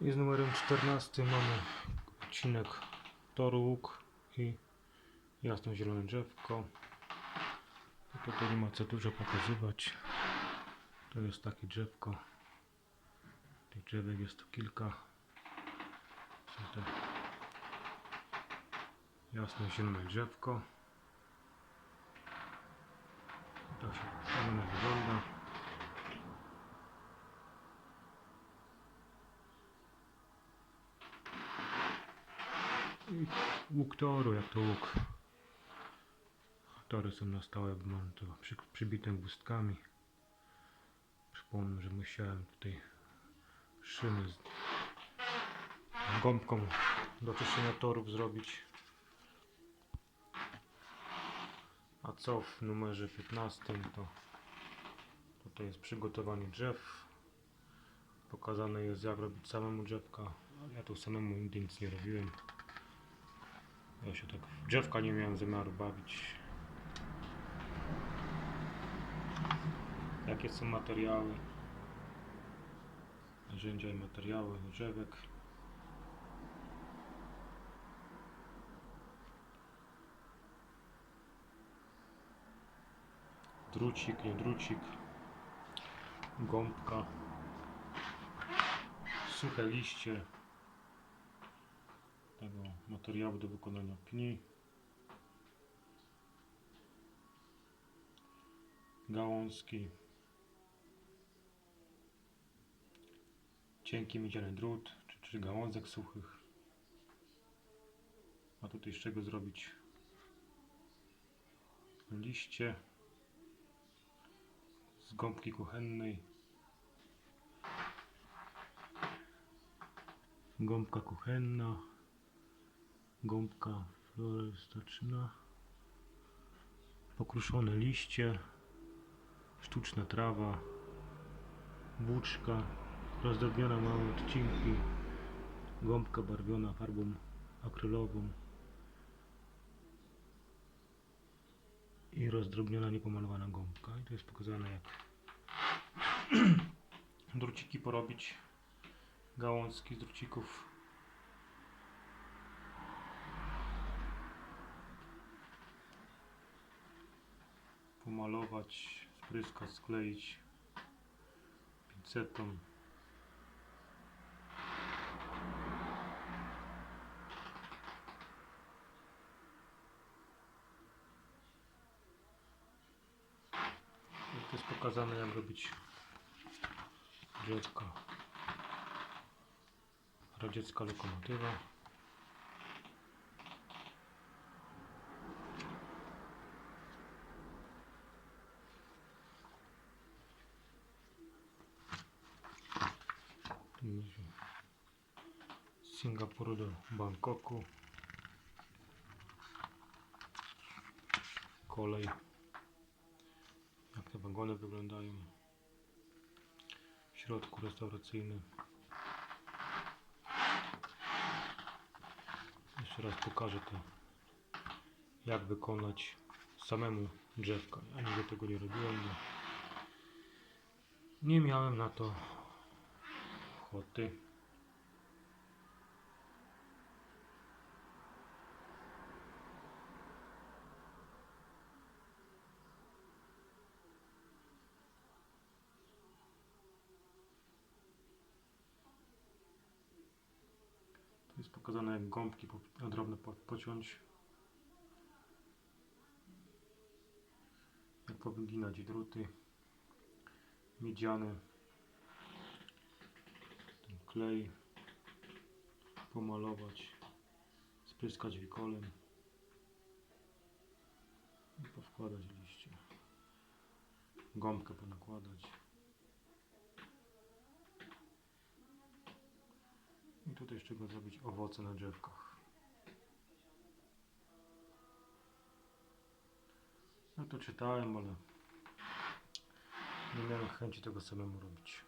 I z numerem 14 mamy odcinek Toru Łuk i jasno-zielone drzewko. I tutaj nie ma co dużo pokazywać. To jest takie drzewko. Tych drzewek jest tu kilka. Są te jasno-zielone drzewko. Tak się ono wygląda. I łuk toru, jak to łuk. Tory są na stałe, przy, przybite guztkami. Przypomnę, że musiałem tutaj szyny z gąbką do czyszczenia torów zrobić. A co w numerze 15 to tutaj jest przygotowanie drzew. Pokazane jest jak robić samemu drzewka. Ja tu samemu nic nie robiłem. Ja się tak w drzewka nie miałem zamiaru bawić. Jakie są materiały? Narzędzia i materiały drzewek. Drucik, nie drucik. Gąbka. Suche liście tego materiału do wykonania pni. Gałązki. Cienki miedziany drut, czy, czy gałązek suchych. A tutaj z czego zrobić liście z gąbki kuchennej. Gąbka kuchenna, gąbka florystyczna, pokruszone liście, sztuczna trawa, włóczka, rozdrobniona małe odcinki, gąbka barwiona farbą akrylową. I rozdrobniona, niepomalowana gąbka. I to jest pokazane jak druciki porobić, gałązki z drucików. Pomalować, spryskać, skleić pincetą. To jest pokazane jak robić drzewka. Radziecka lokomotywa. Z Singapuru do Bangkoku. Kolej. Jak te wagony wyglądają. W środku restauracyjny. Jeszcze raz pokażę to, jak wykonać samemu drzewka. Ja nigdy tego nie robiłem, bo nie miałem na to ochoty. Tu jest pokazane jak gąbki po- na drobno po- pociąć. Jak powyginać druty miedziane. Ten klej pomalować, spryskać wikolem i powkładać liście. Gąbkę ponakładać. Tutaj jeszcze go zrobić owoce na drzewkach. No to czytałem, ale nie miałem chęci tego samemu robić.